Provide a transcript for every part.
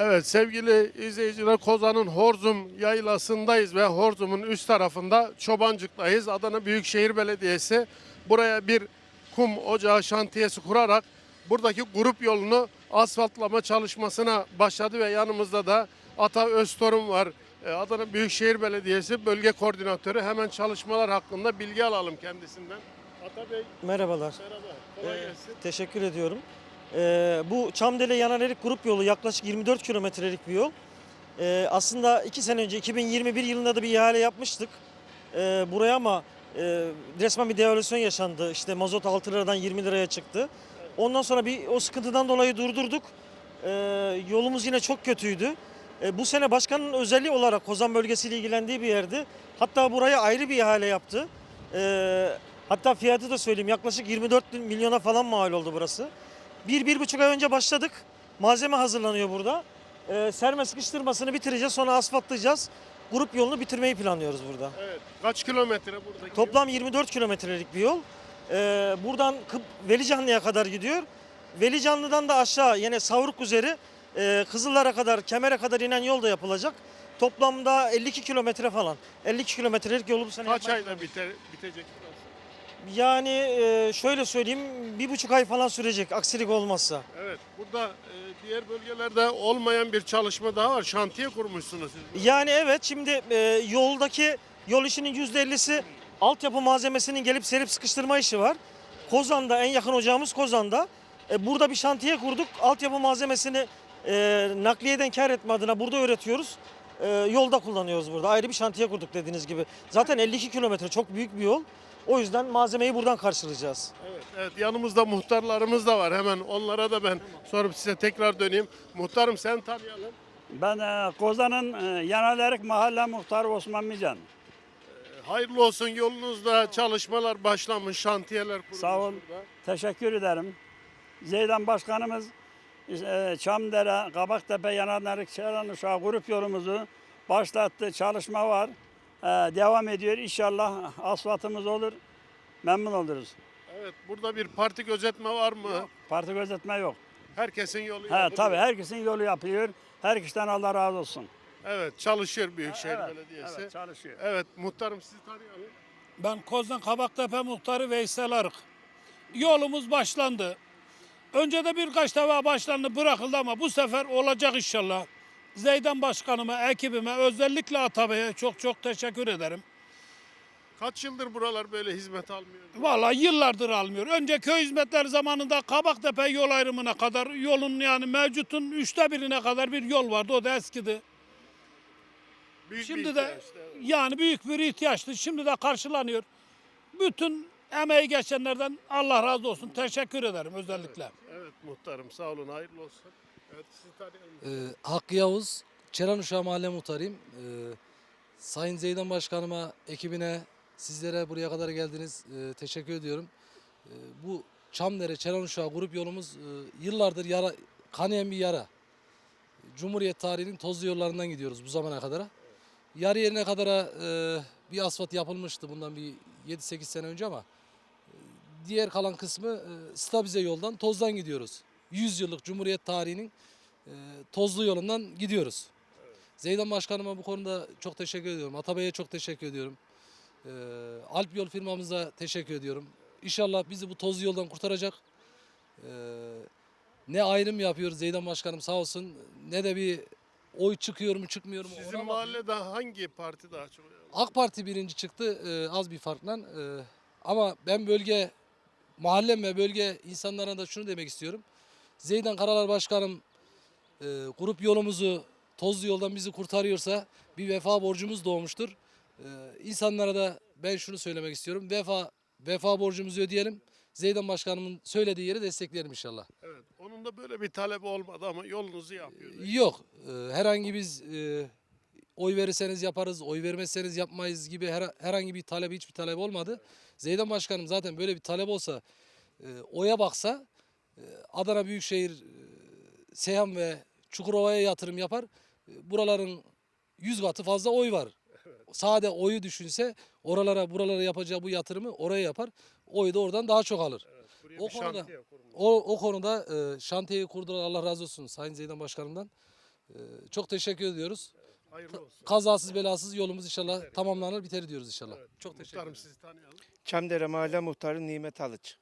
Evet sevgili izleyiciler Kozan'ın Horzum yaylasındayız ve Horzum'un üst tarafında Çobancık'tayız. Adana Büyükşehir Belediyesi buraya bir kum ocağı şantiyesi kurarak buradaki grup yolunu asfaltlama çalışmasına başladı ve yanımızda da Ata Öztorun var. Ee, Adana Büyükşehir Belediyesi Bölge Koordinatörü. Hemen çalışmalar hakkında bilgi alalım kendisinden. Ata Bey Merhabalar. merhaba. Kolay Ee, gelsin. teşekkür ediyorum. Ee, bu Çamdele Yananerik grup yolu yaklaşık 24 kilometrelik bir yol. Ee, aslında 2 sene önce 2021 yılında da bir ihale yapmıştık. Ee, buraya ama e, resmen bir devalüasyon yaşandı. İşte mazot 6 liradan 20 liraya çıktı. Ondan sonra bir o sıkıntıdan dolayı durdurduk. Ee, yolumuz yine çok kötüydü. Ee, bu sene başkanın özelliği olarak Kozan bölgesiyle ilgilendiği bir yerdi. Hatta buraya ayrı bir ihale yaptı. Ee, hatta fiyatı da söyleyeyim yaklaşık 24 milyona falan mal oldu burası. Bir, bir buçuk ay önce başladık. Malzeme hazırlanıyor burada. Ee, serme sıkıştırmasını bitireceğiz sonra asfaltlayacağız. Grup yolunu bitirmeyi planlıyoruz burada. Evet. Kaç kilometre buradaki? Toplam 24 kilometrelik bir yol. Ee, buradan Kıp- Velicanlı'ya kadar gidiyor. Velicanlı'dan da aşağı yine Savruk üzeri e, Kızıllar'a kadar, Kemer'e kadar inen yol da yapılacak. Toplamda 52 kilometre falan. 52 kilometrelik yolu bu sene Kaç ayda biter, bitecek? Yani e, şöyle söyleyeyim bir buçuk ay falan sürecek aksilik olmazsa. Evet, burada e, diğer bölgelerde olmayan bir çalışma daha var. Şantiye kurmuşsunuz siz. Yani evet şimdi e, yoldaki yol işinin yüzde ellisi altyapı malzemesinin gelip serip sıkıştırma işi var. Kozan'da en yakın ocağımız Kozan'da. E, burada bir şantiye kurduk. Altyapı malzemesini e, nakliyeden kar etme adına burada üretiyoruz. E, yolda kullanıyoruz burada. Ayrı bir şantiye kurduk dediğiniz gibi. Zaten 52 kilometre çok büyük bir yol. O yüzden malzemeyi buradan karşılayacağız. Evet, evet, yanımızda muhtarlarımız da var. Hemen onlara da ben sorup size tekrar döneyim. Muhtarım sen tanıyalım. Ben e, Kozan'ın e, Yanaderik Mahalle Muhtarı Osman Mican. E, Hayırlı olsun yolunuzda çalışmalar başlamış, şantiyeler kurulmuş. Sağ ol. burada. Teşekkür ederim. Zeydan Başkanımız e, Çamdere, Kabaktepe, Yanaderik, Çeranuşa grup yolumuzu başlattı. Çalışma var. E, devam ediyor. İnşallah asfaltımız olur. Memnun oluruz. Evet, burada bir parti gözetme var mı? Parti gözetme yok. Herkesin yolu He, yapılıyor. tabii herkesin yolu yapıyor. Her kişiden Allah razı olsun. Evet, çalışıyor Büyükşehir Evet, Belediyesi. Evet, çalışıyor. Evet, muhtarım sizi tanıyalım. Ben Kozan Kabaktepe Muhtarı Veysel Arık. Yolumuz başlandı. Önce de birkaç defa başlandı bırakıldı ama bu sefer olacak inşallah. Zeydan Başkanıma, ekibime, özellikle Atabey'e çok çok teşekkür ederim. Kaç yıldır buralar böyle hizmet almıyor? Vallahi yıllardır almıyor. Önce köy hizmetleri zamanında Kabaktepe yol ayrımına kadar yolun yani mevcutun üçte birine kadar bir yol vardı. O da eskidi. Büyük Şimdi de ihtiyaçtı, evet. yani büyük bir ihtiyaçtı. Şimdi de karşılanıyor. Bütün emeği geçenlerden Allah razı olsun. Teşekkür ederim özellikle. Evet muhtarım sağ olun hayırlı olsun. Evet. Ee, Hakkı Yavuz, Çeranuşağı Mahalle Muhtarıyım. Ee, Sayın Zeydan Başkanıma, ekibine, sizlere buraya kadar geldiniz. Ee, teşekkür ediyorum. Ee, bu Çamdere, Çeranuşağı grup yolumuz e, yıllardır yara, kanayan bir yara. Cumhuriyet tarihinin tozlu yollarından gidiyoruz bu zamana kadar. Yarı yerine kadar e, bir asfalt yapılmıştı bundan bir 7-8 sene önce ama e, diğer kalan kısmı e, stabilize yoldan, tozdan gidiyoruz. 100 yıllık Cumhuriyet tarihinin e, tozlu yolundan gidiyoruz. Zeydan Başkanıma bu konuda çok teşekkür ediyorum. Atabey'e çok teşekkür ediyorum. E, Alp Yol firmamıza teşekkür ediyorum. İnşallah bizi bu tozlu yoldan kurtaracak. E, ne ayrım yapıyor Zeydan Başkanım sağ olsun ne de bir oy çıkıyor mu çıkmıyor mu. Sizin mahallede hangi parti daha çok? AK Parti birinci çıktı e, az bir farkla. E, ama ben bölge, mahallem ve bölge insanlarına da şunu demek istiyorum. Zeydan Karalar Başkanım e, grup yolumuzu tozlu yoldan bizi kurtarıyorsa bir vefa borcumuz doğmuştur. E, insanlara da ben şunu söylemek istiyorum. Vefa vefa borcumuzu ödeyelim. Zeydan Başkanımın söylediği yeri destekleyelim inşallah. Evet. Onun da böyle bir talebi olmadı ama yolunuzu yapıyor. Yok. e, herhangi biz e, oy verirseniz yaparız, oy vermezseniz yapmayız gibi her, herhangi bir talebi hiçbir talep olmadı. Zeydan Başkanım zaten böyle bir talep olsa e, oya baksa e, Adana Büyükşehir e, Seyhan ve Çukurova'ya yatırım yapar. E, buraların yüz katı fazla oy var. Sade oyu düşünse oralara buralara yapacağı bu yatırımı oraya yapar. Oyu da oradan daha çok alır. Buraya O konuda-. O, o konuda e, şantiyeyi kurdular Allah razı olsun Sayın Zeydan Başkanım'dan. Ee, çok teşekkür ediyoruz. Hayırlı olsun. Kazasız belasız yolumuz inşallah tamamlanır biter diyoruz inşallah. Evet, Çok teşekkür Muhtarım ederim. sizi tanıyalım. Çamdere Mahalle Muhtarı Nimet Alıç.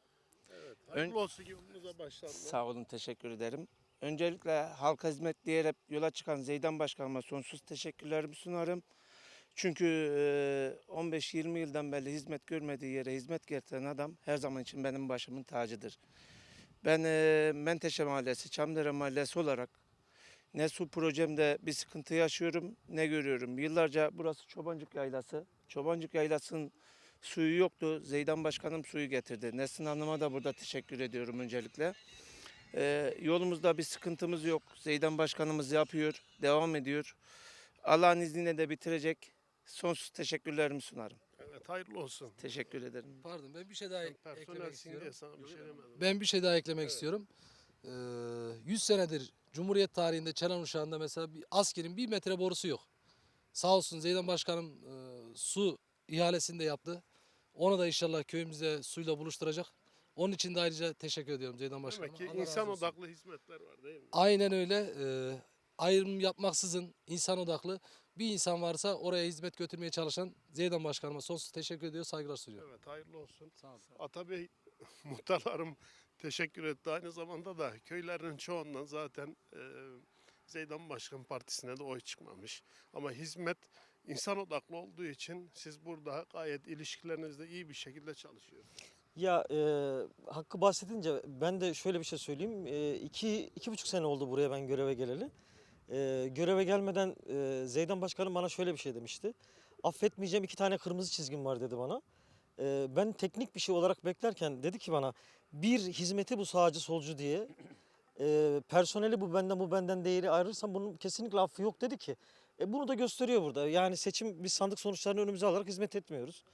Hayırlı olsun yolunuza başlandı. Sağ olun, teşekkür ederim. Öncelikle halka hizmet diyerek yola çıkan Zeydan Başkanıma sonsuz teşekkürlerimi sunarım. Çünkü e, 15-20 yıldan beri hizmet görmediği yere hizmet getiren adam her zaman için benim başımın tacıdır. Ben Menteşe Mahallesi, Çamdere Mahallesi olarak ne su projemde bir sıkıntı yaşıyorum ne görüyorum. Yıllarca burası Çobancık Yaylası. Çobancık Yaylası'nın suyu yoktu. Zeydan Başkanım suyu getirdi. Nesrin Hanım'a da burada teşekkür ediyorum öncelikle. Ee, yolumuzda bir sıkıntımız yok. Zeydan Başkanımız yapıyor, devam ediyor. Allah'ın izniyle de bitirecek. Sonsuz teşekkürlerimi sunarım. Evet hayırlı olsun. Teşekkür ederim. Pardon ben bir şey daha ek- eklemek Personelsin istiyorum. diye sana bir şey demedim. Ben bir şey daha eklemek istiyorum. Ee, 100 senedir Cumhuriyet tarihinde Çelan Uşağı'nda mesela bir askerin bir metre borusu yok. Sağ olsun Zeydan Başkanım e, su ihalesini de yaptı. Onu da inşallah köyümüze suyla buluşturacak. Onun için de ayrıca teşekkür ediyorum Zeydan Başkanıma. Demek ki Allah razı insan olsun. odaklı hizmetler var değil mi? Aynen öyle. Ee, ayrım yapmaksızın insan odaklı bir insan varsa oraya hizmet götürmeye çalışan Zeydan Başkanıma sonsuz teşekkür ediyor, saygılar sunuyorum. Evet hayırlı olsun. Sağ olun. Atabey muhtarlarım teşekkür etti. Aynı zamanda da köylerin çoğundan zaten e, Zeydan Başkan Partisi'ne de oy çıkmamış. Ama hizmet insan odaklı olduğu için siz burada gayet ilişkilerinizde iyi bir şekilde çalışıyorsunuz. Ya e, Hakkı bahsedince ben de şöyle bir şey söyleyeyim. E, iki, iki buçuk sene oldu buraya ben göreve geleli. E, göreve gelmeden e, Zeydan Başkanım bana şöyle bir şey demişti. Affetmeyeceğim iki tane kırmızı çizgim var dedi bana. E, ben teknik bir şey olarak beklerken dedi ki bana bir hizmeti bu sağcı solcu diye e, personeli bu benden bu benden değeri ayırırsam bunun kesinlikle affı yok dedi ki. E, bunu da gösteriyor burada. Yani seçim biz sandık sonuçlarını önümüze alarak hizmet etmiyoruz.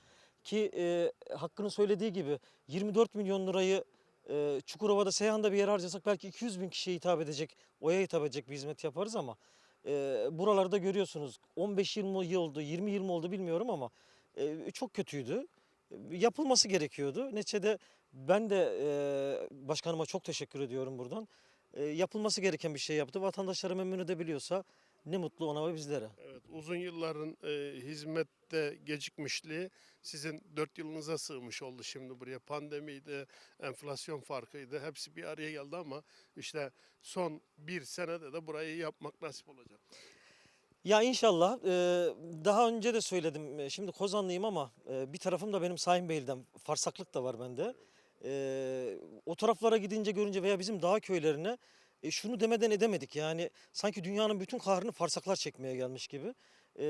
Ki e, Hakkı'nın söylediği gibi 24 milyon lirayı e, Çukurova'da Seyhan'da bir yer harcasak belki 200 bin kişiye hitap edecek, oya hitap edecek bir hizmet yaparız ama e, buralarda görüyorsunuz 15-20 yıl oldu, 20 yıl mı oldu bilmiyorum ama e, çok kötüydü. Yapılması gerekiyordu. Neticede ben de e, başkanıma çok teşekkür ediyorum buradan. E, yapılması gereken bir şey yaptı. Vatandaşları memnun edebiliyorsa ne mutlu ona ve bizlere. Evet, uzun yılların e, hizmette gecikmişliği sizin dört yılınıza sığmış oldu şimdi buraya. Pandemiydi, enflasyon farkıydı. Hepsi bir araya geldi ama işte son bir senede de burayı yapmak nasip olacak. Ya inşallah. e, daha önce de söyledim. E, Şimdi Kozanlıyım ama e, bir tarafım da benim Sayın Beyli'den. Farsaklık da var bende. E, o taraflara gidince görünce veya bizim dağ köylerine e, şunu demeden edemedik. Yani sanki dünyanın bütün kahrını Farsaklar çekmeye gelmiş gibi. E,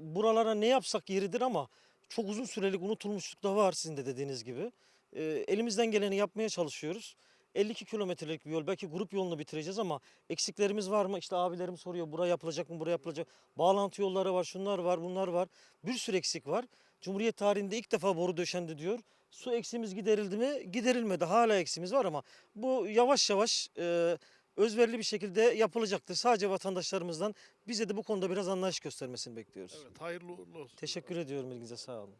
buralara ne yapsak yeridir ama çok uzun sürelik unutulmuşluk da var sizin de dediğiniz gibi. E, elimizden geleni yapmaya çalışıyoruz. 52 kilometrelik bir yol. Belki grup yolunu bitireceğiz ama eksiklerimiz var mı? İşte abilerim soruyor. Buraya yapılacak mı? Buraya yapılacak. Bağlantı yolları var. Şunlar var. Bunlar var. Bir sürü eksik var. Cumhuriyet tarihinde ilk defa boru döşendi diyor. Su eksiğimiz giderildi mi? Giderilmedi. Hala eksiğimiz var ama bu yavaş yavaş e, özverili bir şekilde yapılacaktır. Sadece vatandaşlarımızdan bize de bu konuda biraz anlayış göstermesini bekliyoruz. Evet, hayırlı uğurlu olsun. Teşekkür ediyorum ilginize sağ olun.